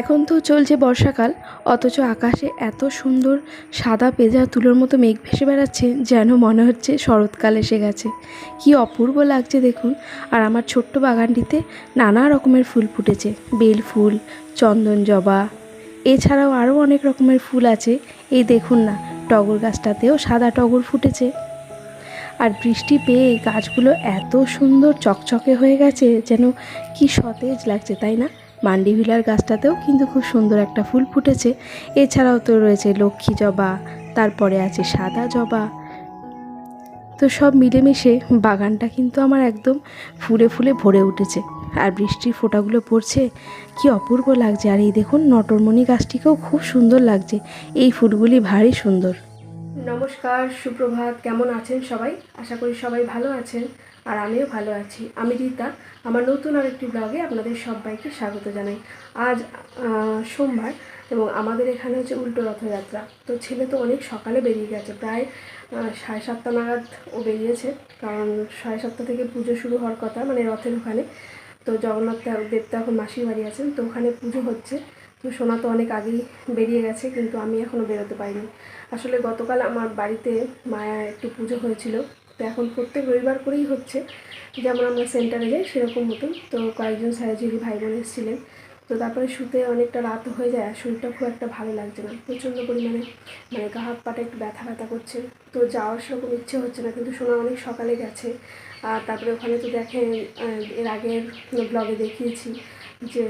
এখন তো চলছে বর্ষাকাল, অথচ আকাশে এত সুন্দর সাদা পেঁজা তুলোর মতো মেঘ ভেসে বেড়াচ্ছে যেন মনে হচ্ছে শরৎকাল এসে গেছে। কি অপূর্ব লাগছে দেখুন, আর আমার ছোট্ট বাগানটিতে নানা রকমের ফুল ফুটেছে, বেল ফুল, চন্দন জবা। এছাড়াও আরও অনেক রকমের ফুল আছে, এই দেখুন না, টগর গাছটাতেও সাদা টগর ফুটেছে। আর বৃষ্টি পেয়ে গাছগুলো এত সুন্দর চকচকে হয়ে গেছে, যেন কি সতেজ লাগছে, তাই না? মান্ডিভিলার গাছটাতেও কিন্তু খুব সুন্দর একটা ফুল ফুটেছে। এছাড়াও তো রয়েছে লক্ষ্মী জবা, তারপরে আছে সাদা জবা। তো সব মিলেমিশে বাগানটা কিন্তু আমার একদম ফুলে ফুলে ভরে উঠেছে। আর বৃষ্টির ফোঁটাগুলো পড়ছে, কি অপূর্ব লাগছে। আর এই দেখুন, নটরমণি গাছটিকেও খুব সুন্দর লাগছে। এই ফুলগুলি ভারী সুন্দর। নমস্কার, সুপ্রভাত। কেমন আছেন সবাই? আশা করি সবাই ভালো আছেন। আর আমিও ভালো আছি। আমি রীতা, আমার নতুন আরেকটি ব্লগে আপনাদের সবাইকে স্বাগত জানাই। আজ সোমবার এবং আমাদের এখানে হচ্ছে উল্টো রথযাত্রা। তো ছেলে তো অনেক সকালে বেরিয়ে গেছে, প্রায় সাড়ে সাতটা নাগাদ ও বেরিয়েছে। কারণ সাড়ে সাতটা থেকে পুজো শুরু হওয়ার কথা মানে রথের ওখানে। তো জগন্নাথ দেব- দেবতা এখন মাসির বাড়ি আছেন, তো ওখানে পুজো হচ্ছে। তো সোনা তো অনেক আগেই বেরিয়ে গেছে, কিন্তু আমি এখনও বেরোতে পারিনি। আসলে গতকাল আমার বাড়িতে মায়া একটু পুজো হয়েছিল। তো এখন প্রত্যেক রবিবার করেই হচ্ছে। যেমন আমরা সেন্টারে যাই, সেরকম মতন। তো কয়েকজন সাহায্যী ভাই বোন এসেছিলেন, তো তারপরে শুতে অনেকটা রাত হয়ে যায় আর শরীরটা খুব একটা ভালো লাগছে না। প্রচণ্ড পরিমাণে মানে গা হাত পাটা একটু ব্যথা ব্যথা করছে। তো যাওয়ার সেরকম ইচ্ছে হচ্ছে না, কিন্তু সোনা অনেক সকালে গেছে। আর তারপরে ওখানে তো দেখেন এর আগের ব্লগে দেখিয়েছি যে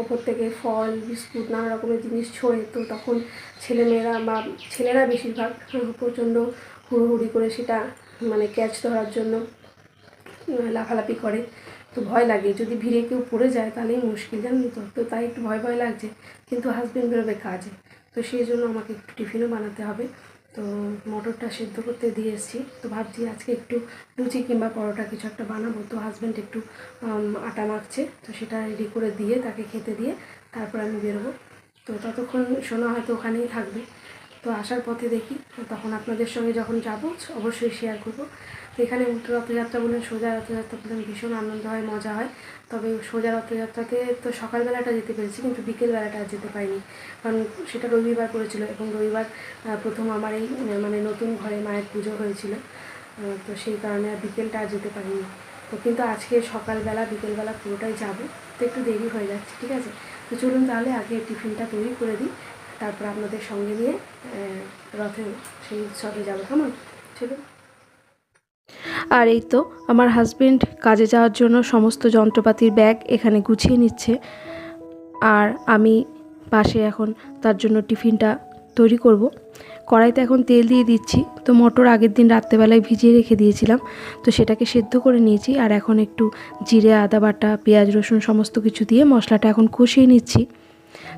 ওপর থেকে ফল, বিস্কুট, নানা রকমের জিনিস ছোঁড়ে তো তখন ছেলেমেয়েরা বা ছেলেরা বেশিরভাগ প্রচণ্ড হুড়োহুড়ি করে সেটা মানে ক্যাচ ধরার জন্য লাফালাফি করে। তো ভয় লাগে। যদি ভিড়ে কেউ পড়ে যায়, তাহলেই মুশকিল, জানেন তো? তো তাই একটু ভয় ভয় লাগছে। কিন্তু হাজবেন্ড বেরোবে কাজে। তো সেই জন্য আমাকে একটু টিফিনও বানাতে হবে। তো মটরটা সেদ্ধ করতে দিয়ে এসেছি। তো ভাবছি আজকে একটু লুচি কিংবা পরোটা কিছু একটা বানাবো। তো হাজব্যান্ড একটু আটা মাখছে। তো সেটা রেডি করে দিয়ে, তাকে খেতে দিয়ে তারপর আমি বেরোবো। তো ততক্ষণ শোনা হয়তো ওখানেই থাকবে। তো আসার পথে দেখি তখন আপনাদের সঙ্গে যখন যাব, অবশ্যই শেয়ার করব। তো এখানে উল্টো রথযাত্রা বলুন সোজা রথযাত্রা বলে ভীষণ আনন্দ হয়, মজা হয়। তবে সোজা রথযাত্রাতে তো সকালবেলাটা যেতে পেরেছি, কিন্তু বিকেলবেলাটা আর যেতে পারিনি। কারণ সেটা রবিবার করেছিল এবং রবিবার প্রথম আমার এই মানে নতুন ঘরে মায়ের পুজো হয়েছিল। তো সেই কারণে আর বিকেলটা আর যেতে পারিনি। তো কিন্তু আজকে সকালবেলা, বিকেলবেলা পুরোটাই যাব। তো একটু দেরি হয়ে যাচ্ছে, ঠিক আছে? তো চলুন তাহলে আগে টিফিনটা তৈরি করে দিই। তারপর আপনাদের সঙ্গে নিয়ে রথে সেই উৎসবে যাব। কেমন? চলুন আর এই তো, আমার হাজবেন্ড কাজে যাওয়ার জন্য সমস্ত যন্ত্রপাতির ব্যাগ এখানে গুছিয়ে নিচ্ছে। আর আমি পাশে এখন তার জন্য টিফিনটা তৈরি করব। কড়াইতে এখন তেল দিয়ে দিচ্ছি। তো মটর আগের দিন রাত্রেবেলায় ভিজিয়ে রেখে দিয়েছিলাম। তো সেটাকে সেদ্ধ করে নিয়েছি। আর এখন একটু জিরে, আদা বাটা, পেঁয়াজ, রসুন সমস্ত কিছু দিয়ে মশলাটা এখন কষিয়ে নিচ্ছি।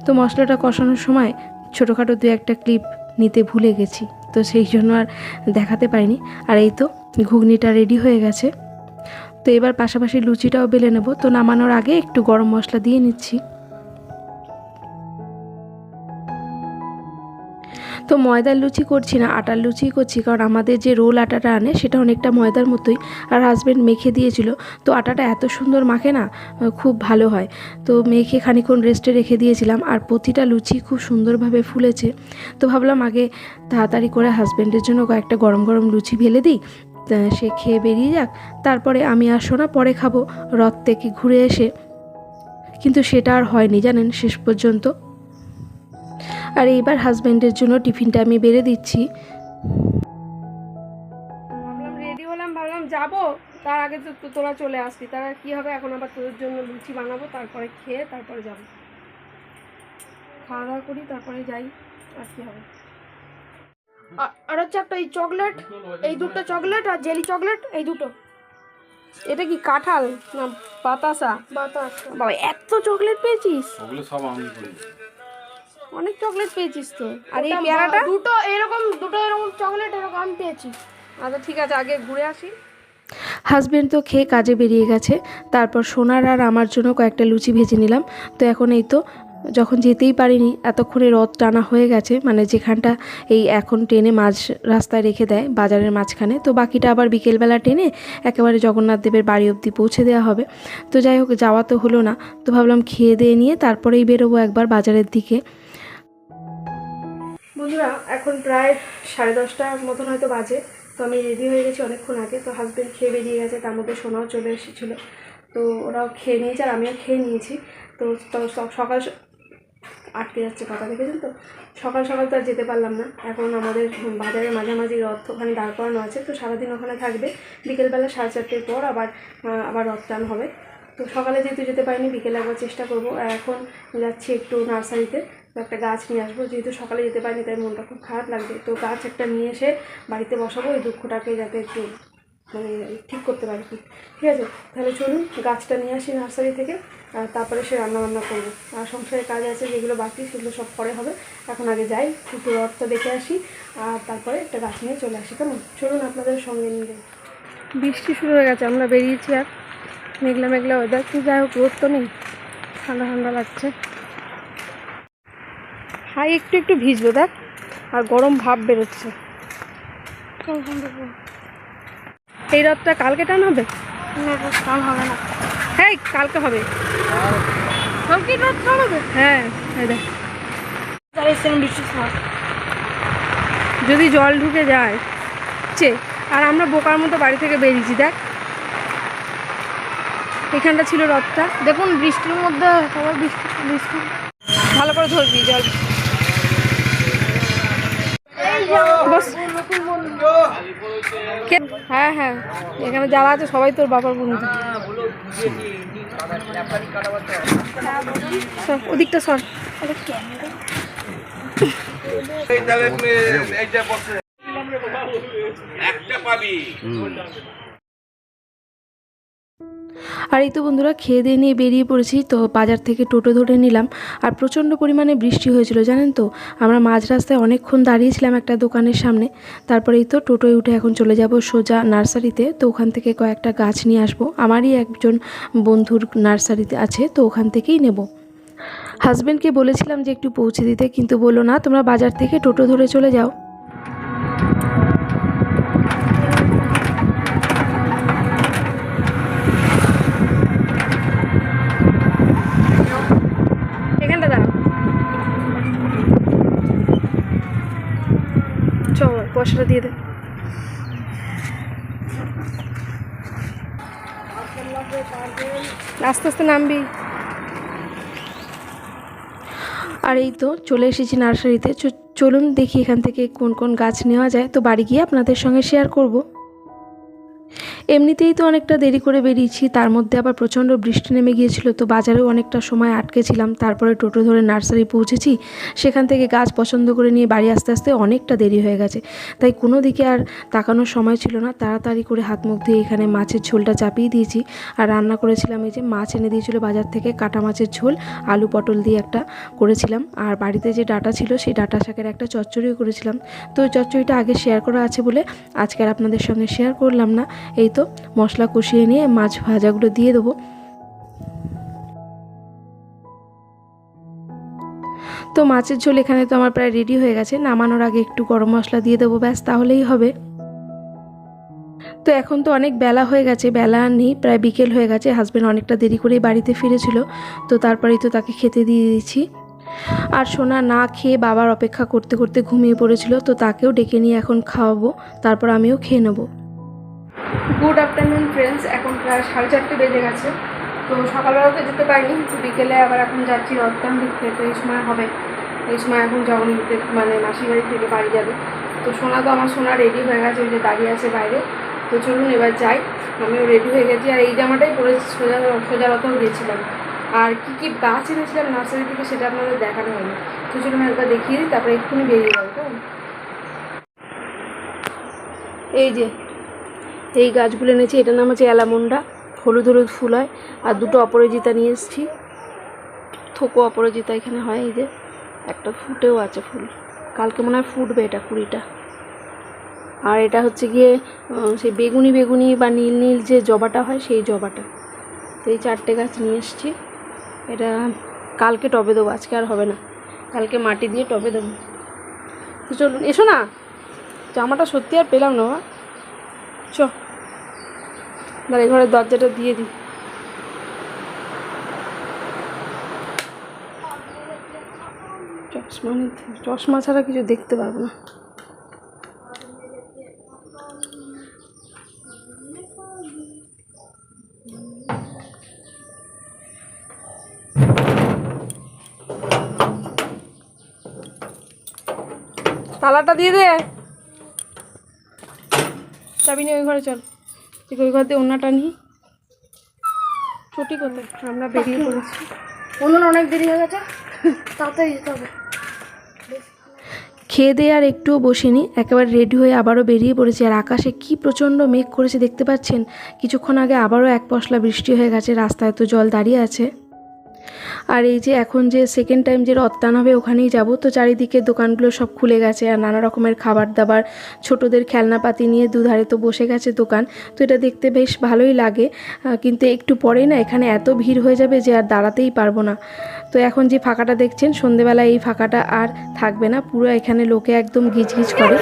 তো মশলাটা কষানোর সময় ছোটোখাটো দু একটা ক্লিপ নিতে ভুলে গেছি। তো সেই জন্য আর দেখাতে পারিনি। আর এই তো ঘুগনিটা রেডি হয়ে গেছে। তো এবার পাশাপাশি লুচিটাও বেলে নেব। তো নামানোর আগে একটু গরম মশলা দিয়ে নিচ্ছি। তো ময়দার লুচি করছি না, আটার লুচি করছি, কারণ আমাদের যে রোল আটাটা আনে সেটা অনেকটা ময়দার মতোই, আর হাজব্যান্ড মেখে দিয়েছিল। তো আটাটা এত সুন্দর মাখে না খুব ভালো হয়। তো মেখে খানিক্ষণ রেস্টে রেখে দিয়েছিলাম, আর প্রতিটা লুচি খুব সুন্দরভাবে ফুলেছে। তো ভাবলাম আগে তাড়াতাড়ি করে হাজব্যান্ডের জন্য কয়েকটা গরম গরম লুচি ভেলে দিই সে খেয়ে বেরিয়ে যাক। তারপরে আমি আর সোনা পরে খাব, রথ থেকে ঘুরে এসে। কিন্তু সেটা আর হয়নি জানেন, শেষ পর্যন্ত আর এইবার হাজব্যান্ডের জন্য টিফিনটা আমি বেড়ে দিচ্ছি। ভাবলাম রেডি হলাম ভাবলাম যাব। তার আগে তো তোরা চলে আসবি। তার আর কি হবে? এখন আবার তোদের জন্য লুচি বানাবো তারপরে খেয়ে তারপরে যাব। খাওয়া দাওয়া করি তারপরে যাই আর কি হবে। আর হচ্ছে একটা এই চকলেট এই দুটো চকলেট আর জেলি চকলেট এই দুটো। এটা কি কাঁঠাল না বাতাসা? বাতাসা। বাবা এত চকলেট পেয়েছিস? ওগুলো সব আমি করি অনেক চকলেট পেয়েছিস তো। আর এই পেয়ারাটা? দুটো এরকম দুটো এরকম চকলেট এরকম আমি পেয়েছি। আচ্ছা ঠিক আছে আগে ঘুরে আসি। হাজব্যান্ড তো খেয়ে কাজে বেরিয়ে গেছে। তারপর সোনার আর আমার জন্য কয়েকটা লুচি ভেজে নিলাম। তো এখন এই তো যখন যেতেই পারিনি এতক্ষণে রথ টানা হয়ে গেছে। মানে যেখানটা এই এখন টেনে মাঝ রাস্তায় রেখে দেয় বাজারের মাঝখানে। তো বাকিটা আবার বিকেলবেলা টেনে একেবারে জগন্নাথ দেবের বাড়ি অবধি পৌঁছে দেওয়া হবে। তো যাই হোক যাওয়া তো হলো না। তো ভাবলাম খেয়ে দিয়ে নিয়ে তারপরেই বেরোবো একবার বাজারের দিকে। বন্ধুরা, এখন প্রায় সাড়ে দশটার মতন হয়তো বাজে, তো আমি রেডি হয়ে গেছি অনেকক্ষণ আগে, তো হাজব্যান্ড খেয়ে বেরিয়ে গেছে, তার মধ্যে সোনাও চলে এসেছিল। তো ওরাও খেয়ে নিয়েছে আর আমিও খেয়ে নিয়েছি। তো সকাল আটকে যাচ্ছে কথা দেখেছেন তো? সকাল সকাল তো আর যেতে পারলাম না। এখন আমাদের বাজারের মাঝামাঝি রথ ওখানে দাঁড় করানো আছে, তো সারাদিন ওখানে থাকবে। বিকেলবেলা সাড়ে চারটের পর আবার আবার রথ টান হবে। তো সকালে যেহেতু যেতে পারিনি, বিকেলে একবার চেষ্টা করব। এখন যাচ্ছি একটু নার্সারিতে। একটা গাছ নিয়ে আসব। যেহেতু সকালে যেতে পারিনি, তাই মনটা খুব খারাপ লাগবে তো গাছ একটা নিয়ে এসে বাড়িতে বসাবো এই দুঃখটাকে যাতে একটু মানে ঠিক করতে পারি। ঠিক আছে? তাহলে চলুন, গাছটা নিয়ে আসি নার্সারি থেকে, আর তারপরে সে রান্না বান্না করব। আর সংসারের কাজ আছে, যেগুলো বাকি, সেগুলো সব পরে হবে। এখন আগে যাই একটু রথটা দেখে আসি, আর তারপরে একটা গাছ নিয়ে চলে আসি। কেমন? চলুন আপনাদের সঙ্গে নিয়ে বৃষ্টি শুরু হয়ে গেছে, আমরা বেরিয়েছি আর। মেঘলা মেঘলা ওয়েদার কি যাই হোক, রোদ তো নেই। ঠান্ডা ঠান্ডা লাগছে। হাই একটু একটু ভিজবো দেখ। আর গরম ভাব বেরোচ্ছে। এই রথটা কালকে টান হবে? কাল হবে না। হ্যাঁ কালকে হবে। কালকে রাত হবে হ্যাঁ দেখ। যদি জল ঢুকে যায় চে আর আমরা বোকার মতো বাড়ি থেকে বেরিয়েছি দেখ। এখানটা ছিল রথটা। দেখুন বৃষ্টির মধ্যে বৃষ্টি বৃষ্টি। ভালো করে ধরবি জল। বস। হ্যাঁ হ্যাঁ। এখানে যারা আছে সবাই তোর বাবার বন্ধু। ওদিকটা সর। একটা পাবি। আর এই তো বন্ধুরা, খেয়ে দিয়ে নিয়ে বেরিয়ে পড়েছি। তো বাজার থেকে টোটো ধরে নিলাম। আর প্রচণ্ড পরিমাণে বৃষ্টি হয়েছিল, জানেন তো? আমরা মাঝ রাস্তায় অনেকক্ষণ দাঁড়িয়েছিলাম একটা দোকানের সামনে। তারপরে এই তো টোটোয় উঠে এখন চলে যাব সোজা নার্সারিতে। তো ওখান থেকে কয়েকটা গাছ নিয়ে আসব। আমারই একজন বন্ধুর নার্সারিতে আছে, তো ওখান থেকেই নেব। হাজব্যান্ডকে বলেছিলাম যে একটু পৌঁছে দিতে, কিন্তু বলল, না, তোমরা বাজার থেকে টোটো ধরে চলে যাও এখানটা দাঁড়াও চল পয়সাটা দিয়ে দে। আস্তে আস্তে নামবি। আর এই তো চলে এসেছি নার্সারিতে। চলুন দেখি এখান থেকে কোন কোন গাছ নেওয়া যায়। তো বাড়ি গিয়ে আপনাদের সঙ্গে শেয়ার করব। এমনিতেই তো অনেকটা দেরি করে বেরিয়েছি, তার মধ্যে আবার প্রচণ্ড বৃষ্টি নেমে গিয়েছিল, তো বাজারেও অনেকটা সময় আটকে ছিলাম তারপরে টোটো ধরে নার্সারি পৌঁছেছি, সেখান থেকে গাছ পছন্দ করে নিয়ে বাড়ি আসতে আসতে অনেকটা দেরি হয়ে গেছে, তাই কোনো দিকে আর তাকানোর সময় ছিল না, তাড়াতাড়ি করে হাত মুখ দিয়ে এখানে মাছের ঝোলটা চাপিয়ে দিয়েছি, আর রান্না করেছিলাম এই যে মাছ এনে দিয়েছিল বাজার থেকে কাটা মাছের ঝোল, আলু পটল দিয়ে একটা করেছিলাম, আর বাড়িতে যে ডাটা ছিল সেই ডাটা শাকের একটা চচ্চড়িও করেছিলাম, তো ওই চচ্চড়িটা আগে শেয়ার করা আছে বলে আজকে আর আপনাদের সঙ্গে শেয়ার করলাম না, এই তো মশলা কষিয়ে নিয়ে মাছ ভাজাগুলো দিয়ে দেবো। তো মাছের ঝোল এখানে তো আমার প্রায় রেডি হয়ে গেছে। নামানোর আগে একটু গরম মশলা দিয়ে দেবো, ব্যাস তাহলেই হবে। তো এখন তো অনেক বেলা হয়ে গেছে, বেলা নেই, প্রায় বিকেল হয়ে গেছে। হাজব্যান্ড অনেকটা দেরি করেই বাড়িতে ফিরেছিল, তো তারপরেই তো তাকে খেতে দিয়ে দিয়েছি। আর সোনা না খেয়ে বাবার অপেক্ষা করতে করতে ঘুমিয়ে পড়েছিল, তো তাকেও ডেকে নিয়ে এখন খাওয়াবো, তারপর আমিও খেয়ে নেব। গুড আফটারনুন ফ্রেন্ডস এখন প্রায় সাড়ে চারটে বেজে গেছে। তো সকালবেলা তো যেতে পারিনি বিকেলে আবার এখন যাচ্ছি রথটান দেখতে তো এই সময় হবে। এই সময় এখন জগন্নাথ মানে মাসির বাড়ি থেকে বাড়ি যাবে। তো সোনা তো আমার সোনা রেডি হয়ে গেছে, ওই যে দাঁড়িয়ে আছে বাইরে। তো চলুন এবার যাই। আমিও রেডি হয়ে গেছি। আর এই জামাটাই পরে সোজা সোজা রথও গিয়েছিলাম আর কী কী গাছ এনেছিলাম নার্সারি থেকে সেটা আপনাদের দেখানো হয়নি। তো চলুন একবার দেখিয়ে দিই, তারপরে এক্ষুনি বেরিয়ে যাব। এই যে এই গাছগুলো এনেছি, এটার নাম হচ্ছে অ্যালামন্ডা। হলুদ হলুদ ফুল হয়। আর দুটো অপরাজিতা নিয়ে এসেছি। থোকো অপরাজিতা এখানে হয়, এই যে। একটা ফুটেও আছে ফুল। কালকে মনে হয় ফুটবে এটা কুড়িটা। আর এটা হচ্ছে গিয়ে সেই বেগুনি বেগুনি বা নীল নীল যে জবাটা হয়, সেই জবাটা। এই চারটে গাছ নিয়ে এসেছি। এটা কালকে টবে দেবো, আজকে আর হবে না। কালকে মাটি দিয়ে টবে দেবো। তো চলুন, এসো না। জামাটা সত্যি আর পেলাম না চ। ঘরের দরজাটা দিয়ে দিই। চশমা নিতে, চশমা ছাড়া কিছু দেখতে পারব না। তালাটা দিয়ে দে। চাবি নিয়ে ওই ঘরে চল। তুই ওই ঘর দিয়ে অন্যটা নিই ছুটি কোথায়? আমরা বেরিয়ে পড়েছি। অন্য অনেক দেরি হয়ে গেছে। তাড়াতাড়ি যেতে হবে। খেয়ে দিয়ে আর একটুও বসিনি। একেবারে রেডি হয়ে আবারও বেরিয়ে পড়েছি। আর আকাশে কি প্রচণ্ড মেঘ করেছে দেখতে পাচ্ছেন? কিছুক্ষণ আগে আবারও এক পশলা বৃষ্টি হয়ে গেছে। রাস্তায় তো জল দাঁড়িয়ে আছে। আর এই যে এখন যে সেকেন্ড টাইম যে রত্তান হবে, ওখানেই যাব। তো চারিদিকে দোকানগুলো সব খুলে গেছে আর নানা রকমের খাবার দাবার ছোটোদের খেলনাপাতি নিয়ে দুধারে তো বসে গেছে দোকান। তো এটা দেখতে বেশ ভালোই লাগে। কিন্তু একটু পরেই না, এখানে এত ভিড় হয়ে যাবে যে আর দাঁড়াতেই পারব না। তো এখন যে ফাঁকাটা দেখছেন, সন্ধেবেলা এই ফাঁকাটা আর থাকবে না। পুরো এখানে লোকে একদম গিজগিজ করে।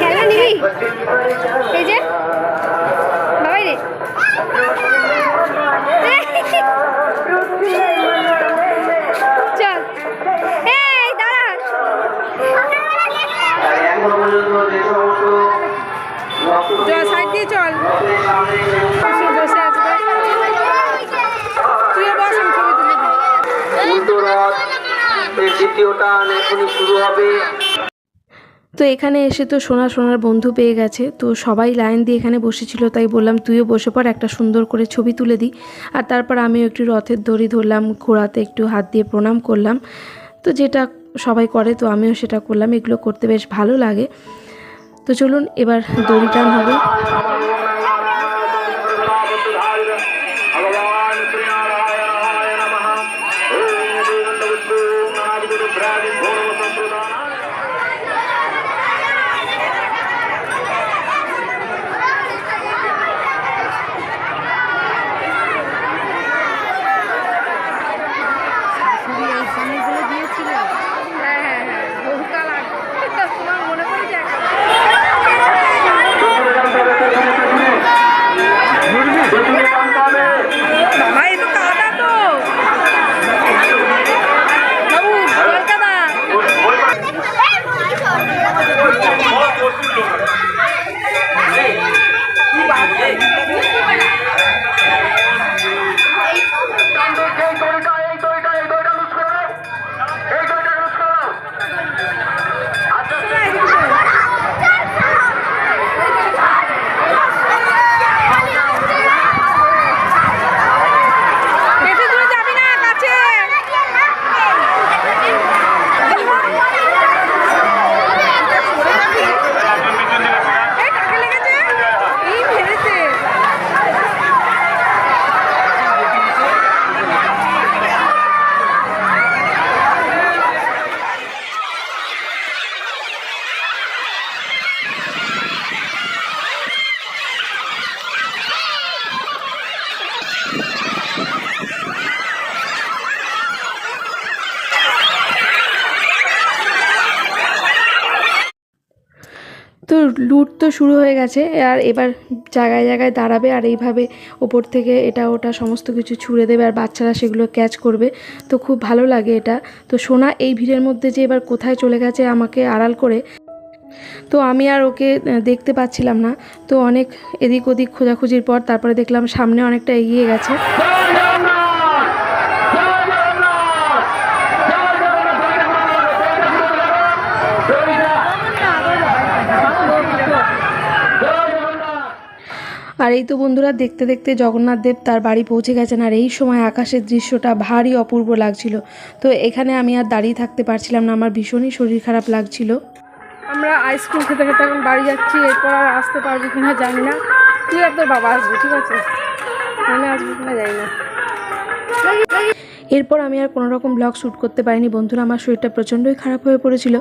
তো এখানে এসে তো সোনা সোনার বন্ধু পেয়ে গেছে। তো সবাই লাইন দিয়ে এখানে বসেছিল, তাই বললাম, তুইও বসে পড়, একটা সুন্দর করে ছবি তুলে দিই আর তারপর আমিও একটু রথের দড়ি ধরলাম, ঘোড়াতে একটু হাত দিয়ে প্রণাম করলাম। তো যেটা সবাই করে, তো আমিও সেটা করলাম, এগুলো করতে বেশ ভালো লাগে। তো চলুন, এবার দড়ি টান হবে। লুট তো শুরু হয়ে গেছে, আর এবার জায়গায় জায়গায় দাঁড়াবে আর এইভাবে ওপর থেকে এটা ওটা সমস্ত কিছু ছুঁড়ে দেবে আর বাচ্চারা সেগুলো ক্যাচ করবে। তো খুব ভালো লাগে এটা। তো সোনা, এই ভিড়ের মধ্যে যে এবার কোথায় চলে গেছে আমাকে আড়াল করে, তো আমি আর ওকে দেখতে পাচ্ছিলাম না। তো অনেক এদিক ওদিক খোঁজাখুঁজির পর তারপরে দেখলাম সামনে অনেকটা এগিয়ে গেছে। আর এই তো বন্ধুরা, দেখতে দেখতে জগন্নাথ দেব তার বাড়ি পৌঁছে গেছেন আর এই সময় আকাশের দৃশ্যটা ভারী অপূর্ব লাগছিল। তো এখানে আমি আর দাঁড়িয়ে থাকতে পারছিলাম না, আমার ভীষণই শরীর খারাপ লাগছিল। আমরা আইসক্রিম খেতে খেতে এখন বাড়ি যাচ্ছি, এরপর আর আসতে পারব কিনা জানি না। তুই আর তোর বাবা আসবি, ঠিক আছে? আমি আসব কিনা জানি না। এরপর আমি আর কোনো রকম ব্লগ শ্যুট করতে পারিনি। বন্ধুরা, আমার শরীরটা প্রচণ্ডই খারাপ হয়ে পড়েছিল।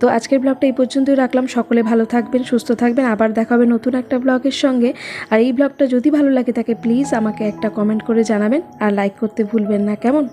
তো আজকের ব্লগটা এই পর্যন্তই রাখলাম। সকলে ভালো থাকবেন, সুস্থ থাকবেন। আবার দেখা হবে নতুন একটা ব্লগের সঙ্গে। আর এই ব্লগটা যদি ভালো লাগে তাকে প্লিজ আমাকে একটা কমেন্ট করে জানাবেন। আর লাইক করতে ভুলবেন না। কেমন?